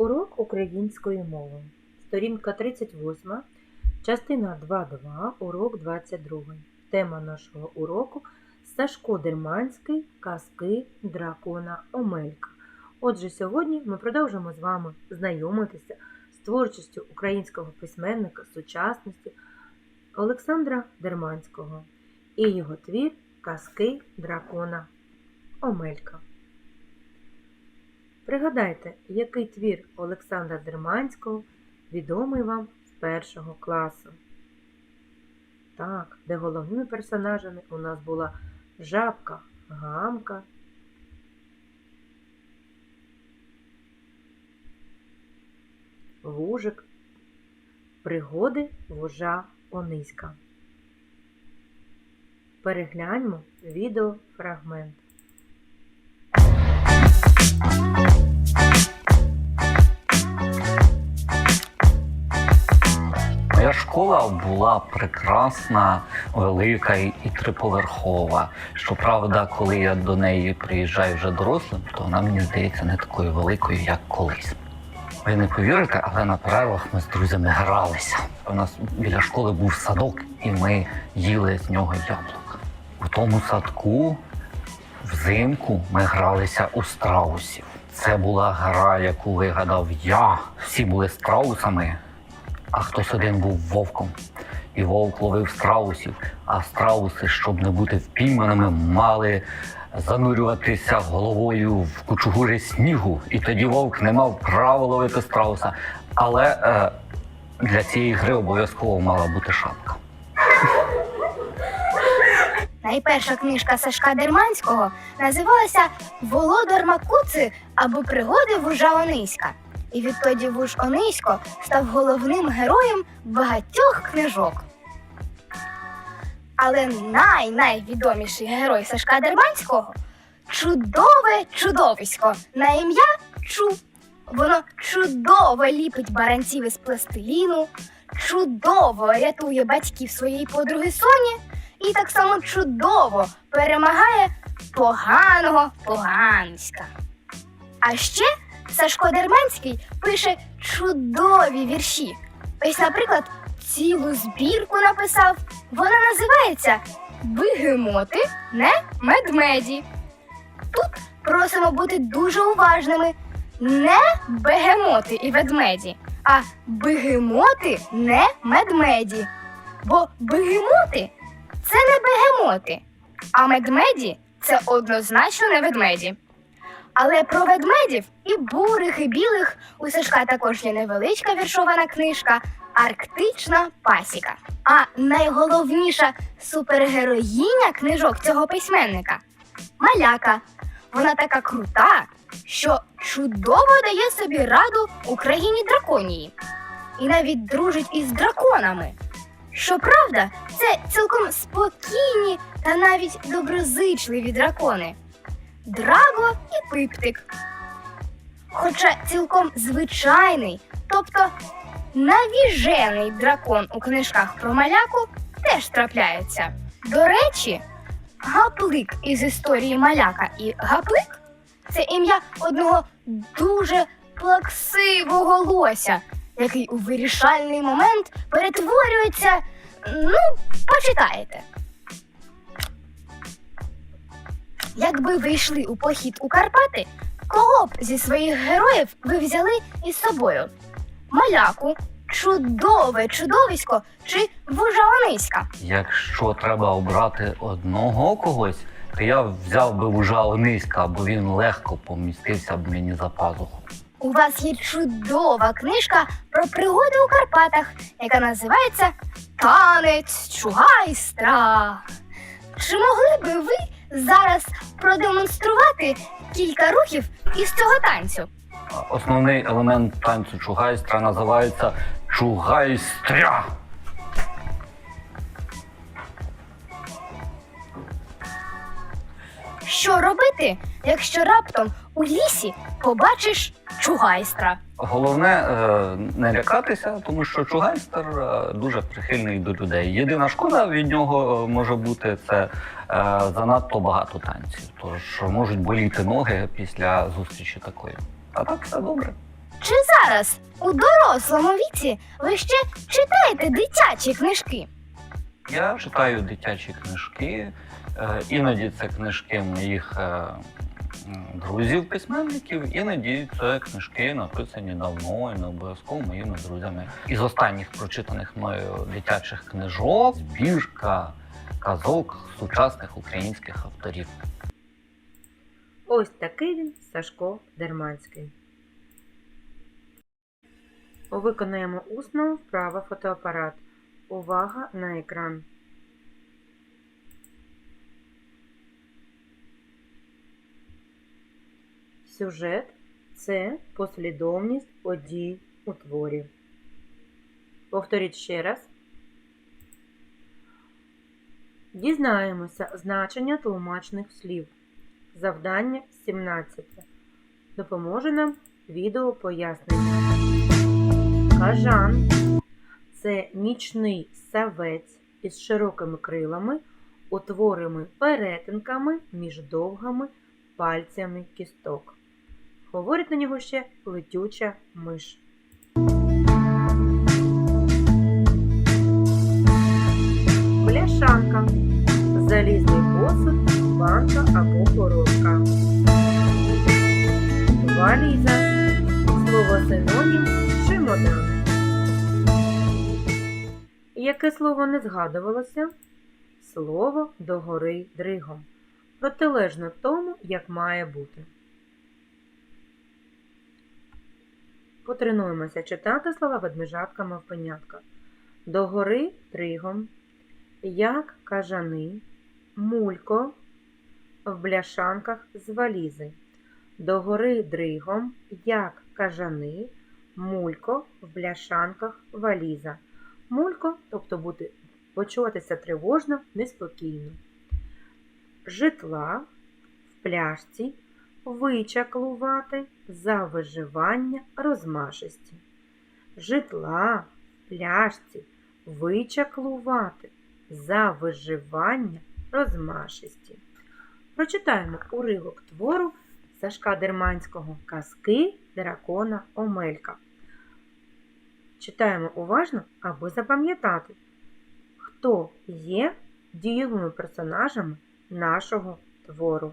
Урок української мови. Сторінка 38, частина 2.2, урок 22. Тема нашого уроку Сашко Дерманський, казки дракона Омелька. Отже, сьогодні ми продовжимо з вами знайомитися з творчістю українського письменника сучасності Олександра Дерманського і його твір Казки дракона Омелька. Пригадайте, який твір Олександра Дерманського відомий вам з першого класу. Так, де головними персонажами у нас була жабка, гамка, вужик, пригоди вужа Ониська. Перегляньмо відеофрагмент. Моя школа була прекрасна, велика і триповерхова. Щоправда, коли я до неї приїжджаю вже дорослим, то вона мені здається не такою великою, як колись. Ви не повірите, але на перервах ми з друзями гралися. У нас біля школи був садок, і ми їли з нього яблука. У тому садку взимку ми гралися у страусів. Це була гра, яку вигадав я. Всі були страусами, а хтось один був вовком. І вовк ловив страусів, а страуси, щоб не бути впійманими, мали занурюватися головою в кучугури снігу. І тоді вовк не мав права ловити страуса. Але е, для цієї гри обов'язково мала бути шапка. Найперша книжка Сашка Дерманського називалася Володар Макуци або Пригоди вужа Ониська. І відтоді вуж Онисько став головним героєм багатьох книжок. Але най-найвідоміший герой Сашка Дерманського чудове чудовисько на ім'я Чу. Воно чудово ліпить баранців із пластиліну, чудово рятує батьків своєї подруги Соні і так само чудово перемагає поганого поганська. А ще Сашко Дерманський пише чудові вірші. Ось, наприклад, цілу збірку написав. Вона називається Бигемоти не медмеді. Тут просимо бути дуже уважними. Не бегемоти і ведмеді, а бигемоти не медмеді. Бо бигемоти це не бегемоти, а медмеді це однозначно не ведмеді. Але про ведмедів і бурих, і білих у Сашка також є невеличка віршована книжка Арктична пасіка. А найголовніша супергероїня книжок цього письменника маляка. Вона така крута, що чудово дає собі раду Україні драконії. І навіть дружить із драконами. Щоправда, це цілком спокійні та навіть доброзичливі дракони Драго і Пиптик. Хоча цілком звичайний, тобто навіжений дракон у книжках про маляку теж трапляється. До речі, Гаплик із історії маляка і Гаплик це ім'я одного дуже плаксивого лося, який у вирішальний момент перетворюється. Ну, почитаєте. Якби ви йшли у похід у Карпати, кого б зі своїх героїв ви взяли із собою? Маляку, чудове чудовисько чи вужа Ониська? Якщо треба обрати одного когось, то я взяв би вужа Ониська, бо він легко помістився б мені за пазуху. У вас є чудова книжка про пригоди у Карпатах, яка називається Танець чугайстра. Чи могли би ви зараз продемонструвати кілька рухів із цього танцю? Основний елемент танцю чугайстра називається чугайстря. Що робити, якщо раптом у лісі побачиш чугайстра? Головне е, не лякатися, тому що чугайстер е, дуже прихильний до людей. Єдина шкода від нього е, може бути це е, занадто багато танців. Тож можуть боліти ноги після зустрічі такої. А так все добре. Чи зараз, у дорослому віці, ви ще читаєте дитячі книжки? Я читаю дитячі книжки. Е, Іноді це книжки моїх е, друзів-письменників, іноді це книжки, написані давно і не обов'язково моїми друзями. Із останніх прочитаних мною дитячих книжок збірка казок сучасних українських авторів. Ось такий він Сашко Дерманський. Виконаємо усно вправо фотоапарат. Увага на екран. Сюжет це послідовність подій у творі. Повторіть ще раз. Дізнаємося значення тлумачних слів. Завдання 17. Допоможе нам відео пояснення. Кажан це нічний савець із широкими крилами, утвореними перетинками між довгими пальцями кісток. Говорить на нього ще летюча миш. Бляшанка залізний посуд, банка або коробка. Валіза слово синонім чемодан. Яке слово не згадувалося? Слово догори дригом. Протилежно тому, як має бути. Потренуємося читати слова ведмежатка мавпенятка. Догори дригом, як кажани, мулько в бляшанках з валізи. Догори дригом, як кажани, мулько в бляшанках валіза. Мулько, тобто бути, почуватися тривожно, неспокійно. Житла в пляшці, вичаклувати за виживання розмашисті. Житла пляшці, вичаклувати за виживання розмашисті. Прочитаємо уривок твору Сашка Дерманського Казки дракона Омелька. Читаємо уважно, аби запам'ятати, хто є дієвими персонажами нашого твору.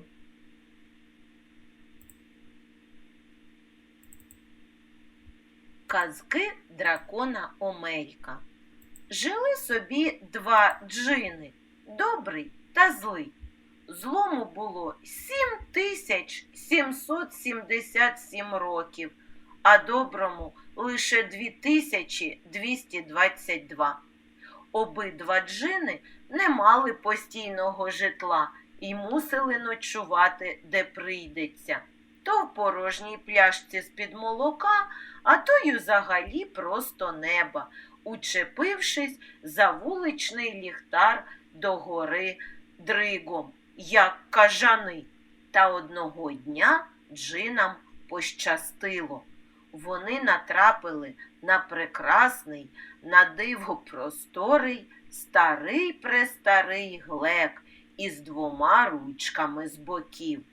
Казки дракона Омелька. Жили собі два джини добрий та злий. Злому було 7777 років, а доброму лише 2222. Обидва джини не мали постійного житла і мусили ночувати, де прийдеться. То в порожній пляшці з-під молока, а то й взагалі просто неба, учепившись за вуличний ліхтар до гори дригом, як кажани. Та одного дня джинам пощастило. Вони натрапили на прекрасний, на диво просторий, старий престарий глек із двома ручками з боків.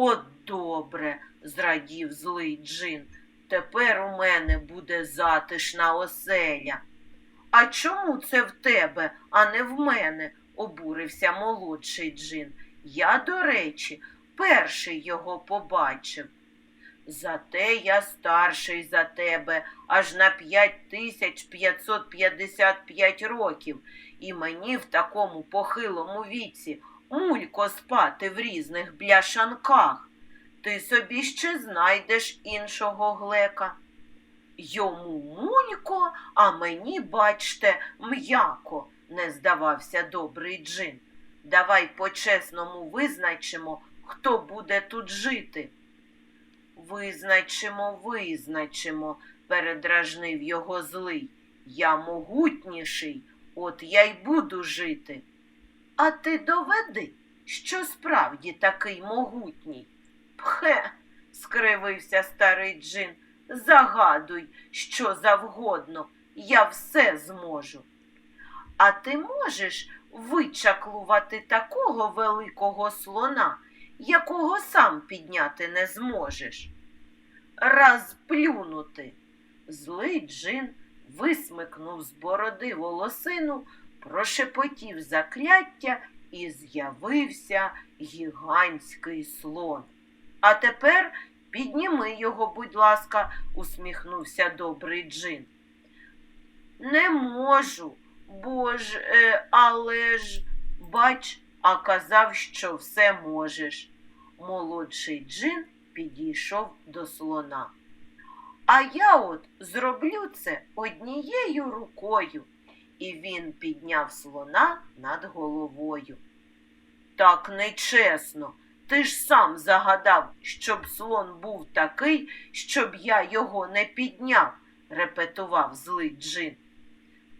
От добре, зрадів злий джин. Тепер у мене буде затишна оселя. А чому це в тебе, а не в мене? обурився молодший джин. Я, до речі, перший його побачив. Зате я старший за тебе аж на 5555 років, і мені в такому похилому віці мулько спати в різних бляшанках. Ти собі ще знайдеш іншого глека. Йому мулько, а мені, бачте, м'яко, не здавався добрий джин. Давай по-чесному визначимо, хто буде тут жити. Визначимо, визначимо, передражнив його злий. Я могутніший, от я й буду жити. А ти доведи, що справді такий могутній. Пхе, скривився старий джин. Загадуй, що завгодно, я все зможу. А ти можеш вичаклувати такого великого слона, якого сам підняти не зможеш? раз плюнути. Злий джин висмикнув з бороди волосину, прошепотів закляття і з'явився гігантський слон. А тепер підніми його, будь ласка, усміхнувся добрий джин. Не можу, бо ж, е, але ж, бач, а казав, що все можеш. Молодший джин підійшов до слона. А я от зроблю це однією рукою. І він підняв слона над головою. Так нечесно. Ти ж сам загадав, щоб слон був такий, щоб я його не підняв, репетував злий джин.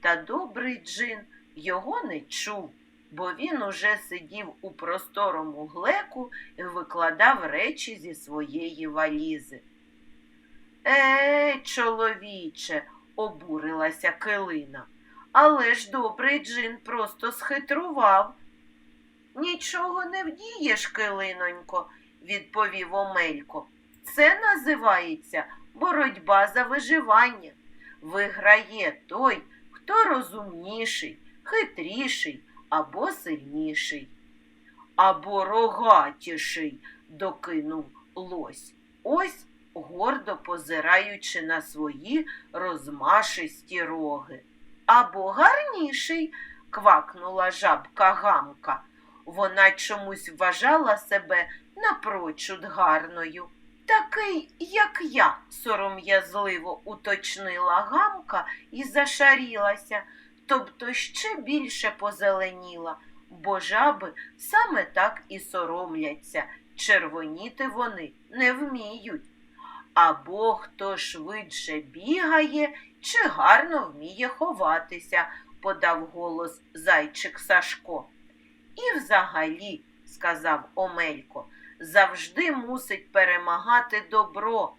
Та добрий джин його не чув, бо він уже сидів у просторому глеку і викладав речі зі своєї валізи. Е, чоловіче, обурилася килина. Але ж добрий джин просто схитрував. Нічого не вдієш, килинонько, відповів Омелько. Це називається боротьба за виживання. Виграє той, хто розумніший, хитріший або сильніший. Або рогатіший, докинув лось. Ось гордо позираючи на свої розмашисті роги. Або гарніший, квакнула жабка гамка. Вона чомусь вважала себе напрочуд гарною. Такий, як я, сором'язливо уточнила гамка і зашарілася, тобто ще більше позеленіла, бо жаби саме так і соромляться, червоніти вони не вміють. Або хто швидше бігає чи гарно вміє ховатися, подав голос зайчик Сашко. І взагалі, сказав Омелько, завжди мусить перемагати добро.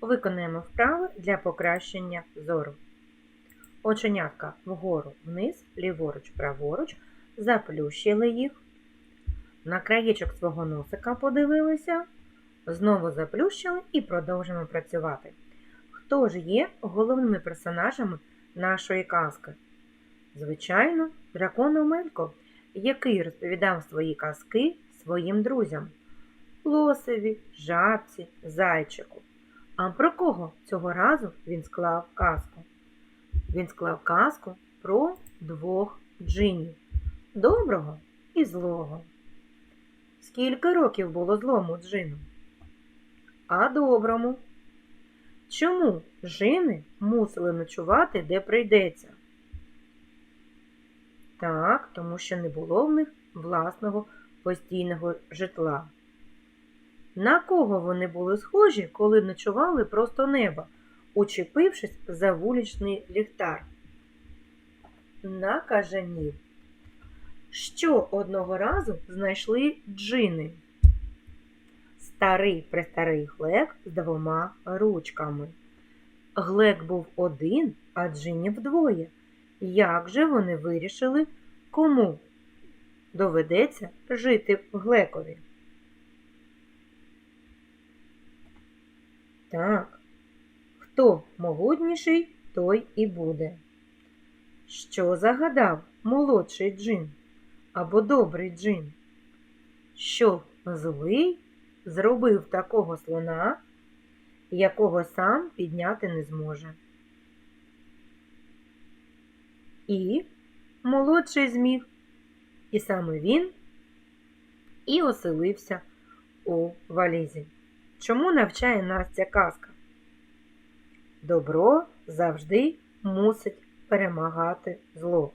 Виконаємо вправи для покращення зору. Оченятка вгору вниз, ліворуч, праворуч, заплющили їх. На краєчок свого носика подивилися, знову заплющили і продовжимо працювати. Хто ж є головними персонажами нашої казки? Звичайно, дракон Омелько, який розповідав свої казки своїм друзям лосеві, жабці, зайчику. А про кого цього разу він склав казку? Він склав казку про двох джинів доброго і злого. Скільки років було злому джину? А доброму? Чому жини мусили ночувати, де прийдеться? Так, тому що не було в них власного постійного житла. На кого вони були схожі, коли ночували просто неба, учепившись за вуличний ліхтар? На кажанів. Що одного разу знайшли джини? Старий престарий глек з двома ручками. Глек був один, а джинів двоє. Як же вони вирішили, кому доведеться жити в Глекові? Так, хто могутніший, той і буде. Що загадав молодший джин або добрий джин? Що злий зробив такого слона, якого сам підняти не зможе. І молодший зміг, і саме він і оселився у валізі. Чому навчає нас ця казка? Добро завжди мусить перемагати зло.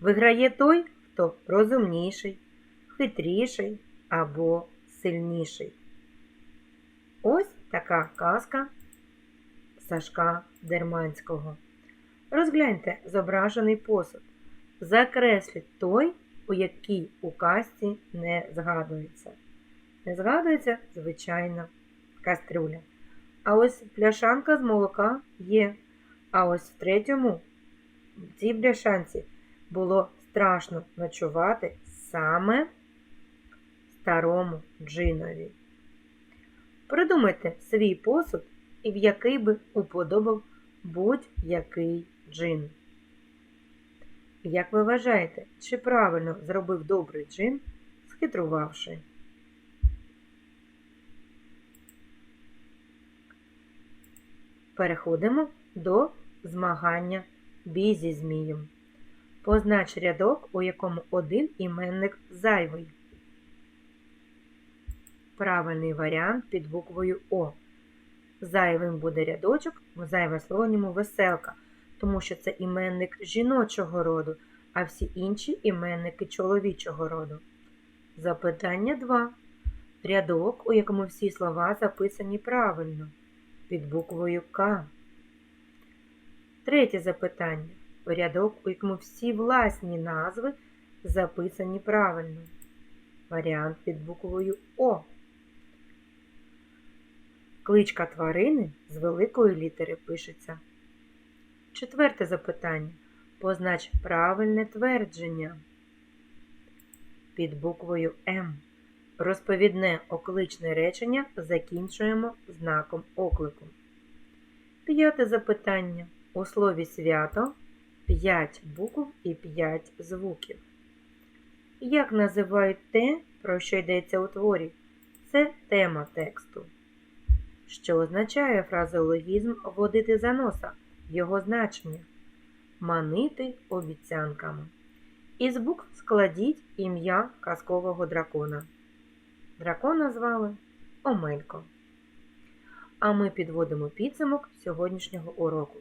Виграє той, хто розумніший, хитріший або сильніший. Ось така казка Сашка Дерманського. Розгляньте зображений посуд. Закресліть той, у якій у казці не згадується. Не згадується звичайна кастрюля. А ось пляшанка з молока є. А ось в третьому, в цій пляшанці, було страшно ночувати саме старому джинові. Придумайте свій посуд і в який би уподобав будь-який джин. Як ви вважаєте, чи правильно зробив добрий джин, схитрувавши? Переходимо до змагання бій зі змієм. Познач рядок, у якому один іменник зайвий. Правильний варіант під буквою О. Зайвим буде рядочок, зайве слово ньому веселка, тому що це іменник жіночого роду, а всі інші іменники чоловічого роду. Запитання 2. Рядок, у якому всі слова записані правильно, під буквою К. Третє запитання. Рядок, у якому всі власні назви записані правильно. Варіант під буквою О. Кличка тварини з великої літери пишеться. Четверте запитання. Познач правильне твердження. Під буквою М. Розповідне окличне речення закінчуємо знаком оклику. П'яте запитання. У слові свято 5 букв і 5 звуків. Як називають те, про що йдеться у творі? Це тема тексту. Що означає фразеологізм водити за носа? Його значення манити обіцянками. Із букв складіть ім'я казкового дракона. Дракона звали Омелько. А ми підводимо підсумок сьогоднішнього уроку.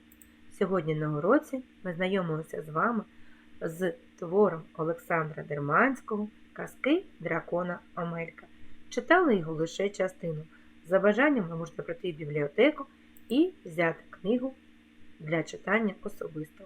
Сьогодні на уроці ми знайомилися з вами з твором Олександра Дерманського Казки дракона Омелька. Читали його лише частину. За бажанням ви можете пройти в бібліотеку і взяти книгу для читання особисто.